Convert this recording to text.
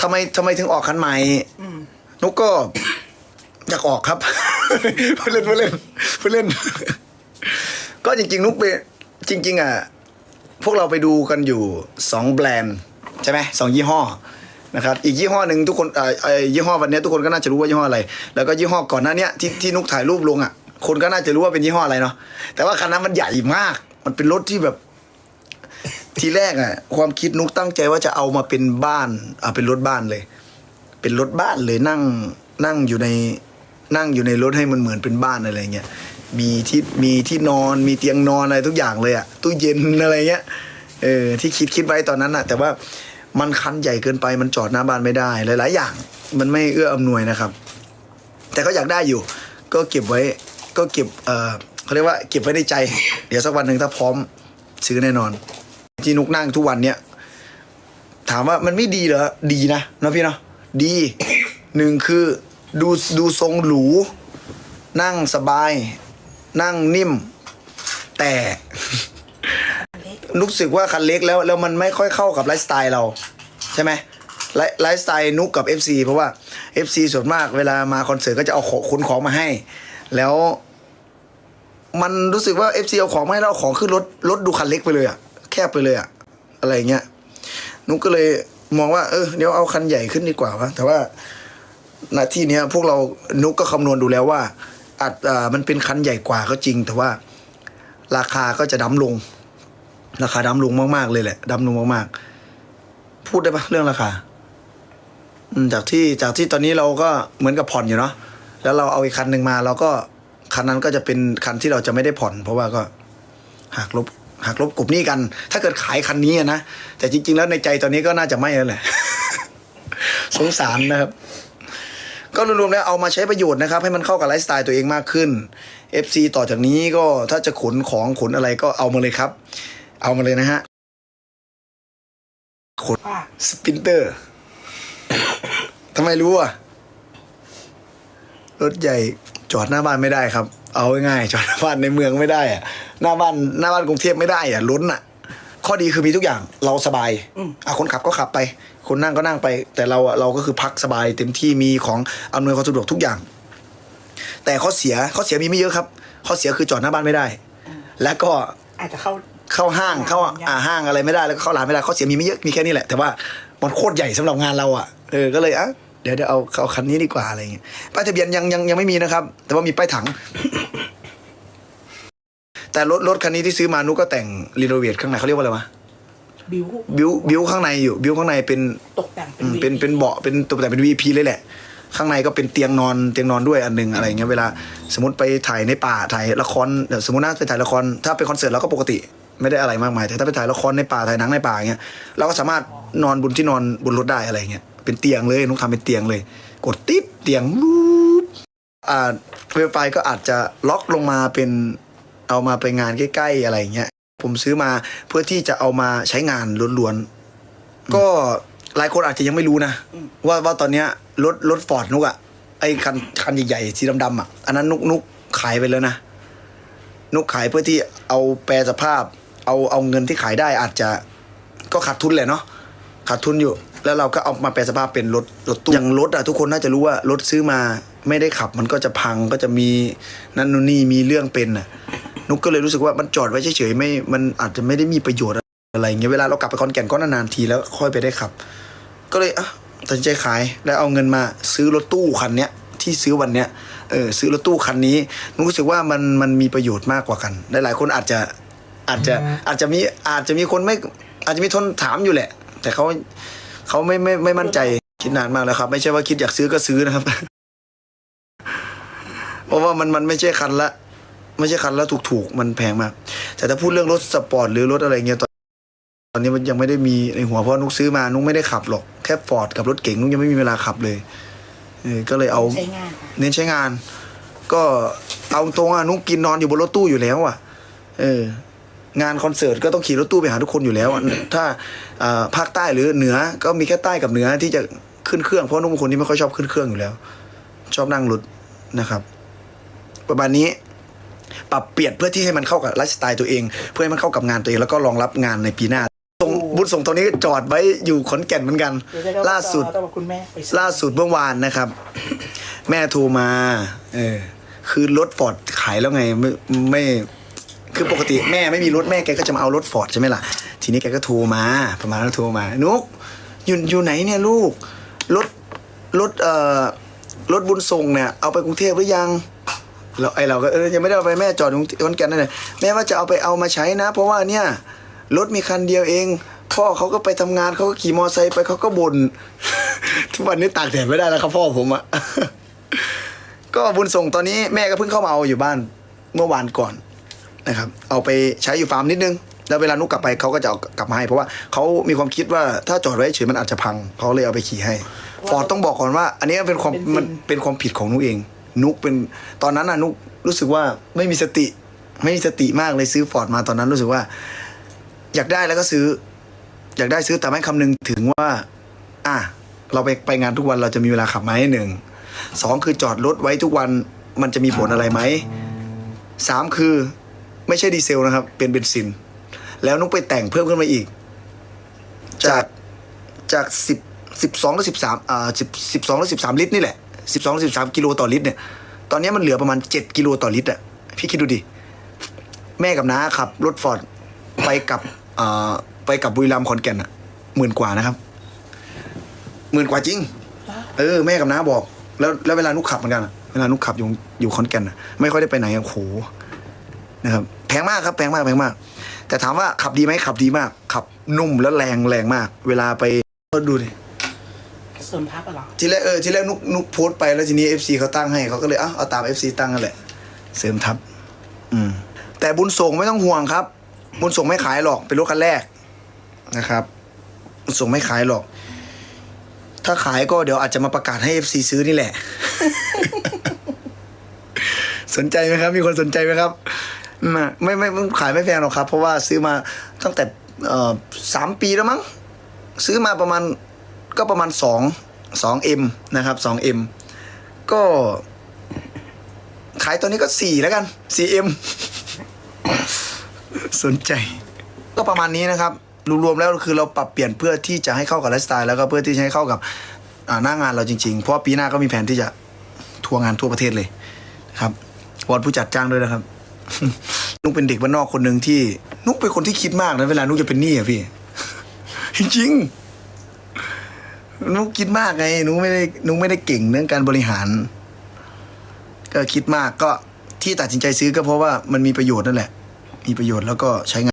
ทำไมทำไมถึงออกคันใหม่นุกก็อยากออกครับพูดเล่นพูดเล่นพูดเล่น ก็จริง ๆ นุกไปจริง ๆ อะ พวกเราไปดูกันอยู่สองแบรนด์ใช่ไหมสองยี่ห้อนะครับอีกยี่ห้อหนึ่งทุกคนเอ่อเอ่อยี่ห้อวันนี้ทุกคนก็น่าจะรู้ว่ายี่ห้ออะไร แล้วก็ยี่ห้อก่อนหน้าเนี้ยที่ที่นุกถ่ายรูปลงอะคนก็น่าจะรู้ว่าเป็นยี่ห้ออะไรเนาะแต่ว่าคันนั้นมันใหญ่มาก มันเป็นรถที่แบบ ทีแรกอะ ความคิดนุกตั้งใจว่าจะเอามาเป็นบ้านเอาเป็นรถบ้านเลย เป็นรถบ้านเลยนั่งนั่งอยู่ในนั่งอยู่ในรถให้มันเหมือนเป็นบ้านอะไรเงี้ยมีที่มีที่นอนมีเตียงนอนอะไรทุกอย่างเลยอะตู้เย็นอะไรเงี้ยเออที่คิดคิดไว้ตอนนั้นอะแต่ว่ามันคันใหญ่เกินไปมันจอดหน้าบ้านไม่ได้ หลาย ๆ อย่างมันไม่เอื้ออำนวยนะครับ แต่ก็อยากได้อยู่ ก็เก็บไว้ก็เก็บเออเขาเรียกว่าเก็บไว้ในใจ เดี๋ยวสักวันหนึ่งถ้าพร้อมซื้อแน่นอน ที่นุกนั่งทุกวันเนี้ยถามว่ามันไม่ดีเหรอดีนะนะพี่เนาะดีหนึ่งคือดูดูทรงหรู นั่งสบาย นั่งนิ่ม แต่ รู้สึกว่าคันเล็กแล้ว แล้วมันไม่ค่อยเข้ากับไลฟ์สไตล์เรา ใช่ไหมไลฟ์ไลฟ์สไตล์นุกกับ FC เพราะว่า FC ส่วนมากเวลามาคอนเสิร์ตก็จะเอาของขนของมาให้ แล้ว มันรู้สึกว่า FC เอาของมาให้เราของขึ้นรถรถดูคันเล็กไปเลยอะ บไปเลยอะอะไรเงี้ยนุกก็เลยมองว่าเออเดี๋ยวเอาคันใหญ่ขึ้นดีกว่าวะแต่ว่าณที่เนี้ยพวกเรานุกก็คำนวณดูแล้วว่าอาจอ่มันเป็นคันใหญ่กว่าก็จริง แต่ว่าราคาก็จะดํลง ราคาดํลงมาก ๆ เลยแหละ ดํลงมากๆ พูดได้ปะเรื่องราคาจากที่จากที่ตอนนี้เราก็เหมือนกับผ่อนอยู่เนาะแล้วเราเอาอีกคันหนึ่งมา เราก็คันนั้นก็จะเป็นคันที่เราจะไม่ได้ผ่อน เพราะว่าก็หักลบ หักลบกลุ่มหนี้กัน ถ้าเกิดขายคันนี้อะนะ แต่จริง ๆ แล้วในใจตอนนี้ก็น่าจะไม่แล้วแหละ สงสารนะครับ ก็รวมๆแล้วเอามาใช้ประโยชน์นะครับ ให้มันเข้ากับไลฟ์สไตล์ตัวเองมากขึ้น FC ต่อจากนี้ก็ถ้าจะขนของขนอะไรก็เอามาเลยครับ เอามาเลยนะฮะขนว่าสปินเตอร์ทำไมรู้อะ รถใหญ่จอดหน้าบ้านไม่ได้ครับ เอาง่ายๆจอดหน้าบ้านในเมืองไม่ได้อะหน้าบ้านหน้าบ้านกรุงเทพไม่ได้อะล้นอะข้อดีคือมีทุกอย่างเราสบายอะคนขับก็ขับไป คนนั่งก็นั่งไป แต่เราอะเราก็คือพักสบายเต็มที่มีของอำนวยความสะดวกทุกอย่าง แต่ข้อเสียข้อเสียมีไม่เยอะครับ ข้อเสียคือจอดหน้าบ้านไม่ได้ และก็อาจจะเข้า เข้าห้างเข้าอ่าห้างอะไรไม่ได้แล้วก็เข้าร้านไม่ได้ข้อเสียมีไม่เยอะมีแค่นี้แหละแต่ว่ามันโคตรใหญ่สำหรับงานเราอะเออก็เลยอะ เดี๋ยวเดี๋ยวเอาเอาคันนี้ดีกว่าอะไรอย่างเงี้ยป้ายทะเบียนยังยังยังไม่มีนะครับ แต่ว่ามีป้ายถัง แต่รถรถคันนี้ที่ซื้อมานุกก็แต่งรีโนเวทข้างในเขาเรียกว่าอะไรวะบิวบิวบิวข้างในอยู่ บิวข้างในเป็นตกแต่งอืมเป็นเป็นเบาะเป็นตกแต่งเป็น VP เลยแหละ ข้างในก็เป็นเตียงนอนเตียงนอนด้วยอันหนึ่งอะไรอย่างเงี้ยเวลา สมมติไปถ่ายในป่าถ่ายละครเดี๋ยวสมมตินะไปถ่ายละครถ้าเป็นคอนเสิร์ตเราก็ปกติ ไม่ได้อะไรมากมายแต่ถ้าไปถ่ายละครในป่าถ่ายหนังในป่าอย่างเงี้ยเราก็สามารถนอนบนที่นอนบนรถได้อะไรอย่างเงี้ย เป็นเตียงเลยนุกทำเป็นเตียงเลย กดติ๊บเตียงรูปอ่าเว็บไฟก็อาจจะล็อกลงมาเป็นเอามาไปงานใกล้ๆอะไรอย่างเงี้ยผมซื้อมาเพื่อที่จะเอามาใช้งานล้วนๆ ก็หลายคนอาจจะยังไม่รู้นะ ว่าว่าตอนเนี้ยรถรถฟอร์ดนุกอะไอคันคันใหญ่ๆสีดำๆอะอันนั้นนุกนุกขายไปแล้วนะ นุกขายเพื่อที่เอาแปลสภาพ เอาเอาเงินที่ขายได้อาจจะก็ขาดทุนแหละเนาะ ขาดทุนอยู่ แล้วเราก็เอามาแปลสภาพเป็นรถรถตู้อย่างรถอะทุกคนน่าจะรู้ว่ารถซื้อมาไม่ได้ขับ มันก็จะพังก็จะมีนั่นนู่นนี่มีเรื่องเป็นอะนุกก็เลยรู้สึกว่ามันจอดไว้เฉยๆไม่ มันอาจจะไม่ได้มีประโยชน์อะไรอย่างเงี้ยเวลาเรากลับไปคอนแก่นก็นานๆทีแล้วค่อยไปได้ขับ ก็เลยอะตัดสินใจขายแล้วเอาเงินมาซื้อรถตู้คันเนี้ยที่ซื้อวันเนี้ยเออซื้อรถตู้คันนี้นุกรู้สึกว่ามันมันมีประโยชน์มากกว่ากันหลายๆคนอาจจะอาจจะอาจจะมีอาจจะมีคนไม่อาจจะมีทนถามอยู่แหละ แต่เขาเขาไม่ไม่ไม่มั่นใจคิดนานมากแล้วครับ ไม่ใช่ว่าคิดอยากซื้อก็ซื้อนะครับ เพราะว่ามันมันไม่ใช่คันละ ไม่ใช่คันละถูกๆมันแพงมาก แต่ถ้าพูดเรื่องรถสปอร์ตหรือรถอะไรเงี้ยตอนตอนนี้มันยังไม่ได้มีในหัวเพราะนุกซื้อมานุกไม่ได้ขับหรอกแค่ฟอร์ดกับรถเก๋งนุกยังไม่มีเวลาขับเลยเออก็เลยเอาใช้งานค่ะเน้นใช้งาน ก็เอาตรงอะนุกกินนอนอยู่บนรถตู้อยู่แล้วอะ เออ งานคอนเสิร์ตก็ต้องขี่รถตู้ไปหาทุกคนอยู่แล้วอะถ้าอ่าภาคใต้หรือเหนือก็มีแค่ใต้กับเหนือที่จะขึ้นเครื่องเพราะนุกเป็นคนที่ไม่ค่อยชอบขึ้นเครื่องอยู่แล้ว ชอบนั่งรถนะครับ ประมาณนี้ปรับเปลี่ยนเพื่อที่ให้มันเข้ากับไลฟ์สไตล์ตัวเอง เพื่อให้มันเข้ากับงานตัวเองแล้วก็รองรับงานในปีหน้าส่งบุญส่งตรงนี้จอดไว้อยู่ขอนแก่นเหมือนกันเดี๋ยวจะได้ล่าสุดต้องบอกคุณแม่ไปซื้อล่าสุดเมื่อวานนะครับ แม่โทรมา เออ คือรถฟอร์ดขายแล้วไงไม่ไม่ คือปกติแม่ไม่มีรถแม่แกก็จะมาเอารถฟอร์ดใช่ไหมล่ะ ทีนี้แกก็โทรมาประมาณนั้นโทรมา นุกอยู่อยู่ไหนเนี่ยลูก รถรถเอ่อรถบุญส่งเนี่ยเอาไปกรุงเทพหรือยังเราไอเราก็เออยังไม่ได้เอาไปแม่จอดอยู่ขอนแก่นนั่นแหละแม่ว่าจะเอาไปเอามาใช้นะ เพราะว่าเนี่ยรถมีคันเดียวเอง พ่อเขาก็ไปทำงานเขาก็ขี่มอไซค์ไปเขาก็บน่นทุกวันนี้ตากแดดไม่ได้แล้วครับพ่อผมอะก็บุญส่งตอนนี้แม่ก็เพิ่งเข้ามาเอาอยู่บ้านเมื่อวานก่อน นะครับเอาไปใช้อยู่ฟาร์มนิดนึง แล้วเวลานุกกลับไปเขาก็จะเอากลับมาให้ เพราะว่าเขามีความคิดว่าถ้าจอดไว้เฉยมันอาจจะพังเขาเลยเอาไปขี่ให้ฟอร์ดต้องบอกก่อนว่า อันนี้เป็นความมันเป็นความผิดของนุกเอง นุกเป็นตอนนั้นน่ะนุกรู้สึกว่าไม่มีสติ ไม่มีสติมากเลยซื้อฟอร์ดมาตอนนั้นรู้สึกว่า อยากได้แล้วก็ซื้อ อยากได้ซื้อแต่ไม่คำนึงถึงว่า อะเราไปไปงานทุกวันเราจะมีเวลาขับไหมหนึ่งสองคือจอดรถไว้ทุกวันมันจะมีผลอะไรไหมสามคือ ไม่ใช่ดีเซลนะครับ เป็นเบนซิน แล้วนุกไปแต่งเพิ่มขึ้นมาอีก จากจากสิบสิบสองหรือสิบสามอ่าสิบสิบสองหรือสิบสามลิตรนี่แหละสิบสองสิบสามกิโลต่อลิตรเนี่ย ตอนนี้มันเหลือประมาณเจ็ดกิโลต่อลิตรอะพี่คิดดูดิ แม่กับน้าขับรถฟอร์ดไปกับอ่าไปกับบุรีรัมย์ขอนแก่นอะหมื่นกว่านะครับหมื่นกว่าจริง เออแม่กับน้าบอก แล้วแล้วเวลานุกขับเหมือนกันอะเวลานุกขับอยู่อยู่ขอนแก่นอะไม่ค่อยได้ไปไหนอะโอ้โห นะครับแพงมากครับแพงมากแพงมาก แต่ถามว่าขับดีไหมขับดีมาก ขับนุ่มแล้วแรงแรงมาก เวลาไปก็ดูดิเสริมทัพอะเหรอทีแรกเออทีแรกนุกนุกโพสต์ไปแล้วทีนี้เอฟซีเขาตั้งให้เขาก็เลยเอ้าเอาตามเอฟซีตั้งนั่นแหละ เสริมทับ อืม แต่บุญส่งไม่ต้องห่วงครับ บุญส่งไม่ขายหรอกเป็นรถคันแรกนะครับ บุญส่งไม่ขายหรอก ถ้าขายก็เดี๋ยวอาจจะมาประกาศให้เอฟซีซื้อนี่แหละ สนใจไหมครับ มีคนสนใจไหมครับมา ไม่ไม่ไม่ขายไม่แพงหรอกครับ เพราะว่าซื้อมาตั้งแต่สามปีแล้วมั้ง ซื้อมาประมาณก็ประมาณสองสองเอ็มนะครับสองเอ็มก็ ขายตอนนี้ก็สี่แล้วกันสี่เอ็มสนใจ ก็ประมาณนี้นะครับรวมๆแล้วคือเราปรับเปลี่ยนเพื่อที่จะให้เข้ากับไลฟ์สไตล์แล้วก็เพื่อที่จะให้เข้ากับหน้างานเราจริงๆ เพราะปีหน้าก็มีแผนที่จะทัวร์งานทั่วประเทศเลยครับวอนผู้จัดจ้างด้วยนะครับ นุกเป็นเด็กบ้านนอกคนหนึ่งที่ นุกเป็นคนที่คิดมากนะเวลานุกจะเป็นหนี้อะพี่ จริงนุกคิดมากไงนุกไม่ได้นุกไม่ได้เก่งเรื่องการบริหาร ก็คิดมากก็ที่ตัดสินใจซื้อก็เพราะว่ามันมีประโยชน์นั่นแหละ มีประโยชน์แล้วก็ใช้งาน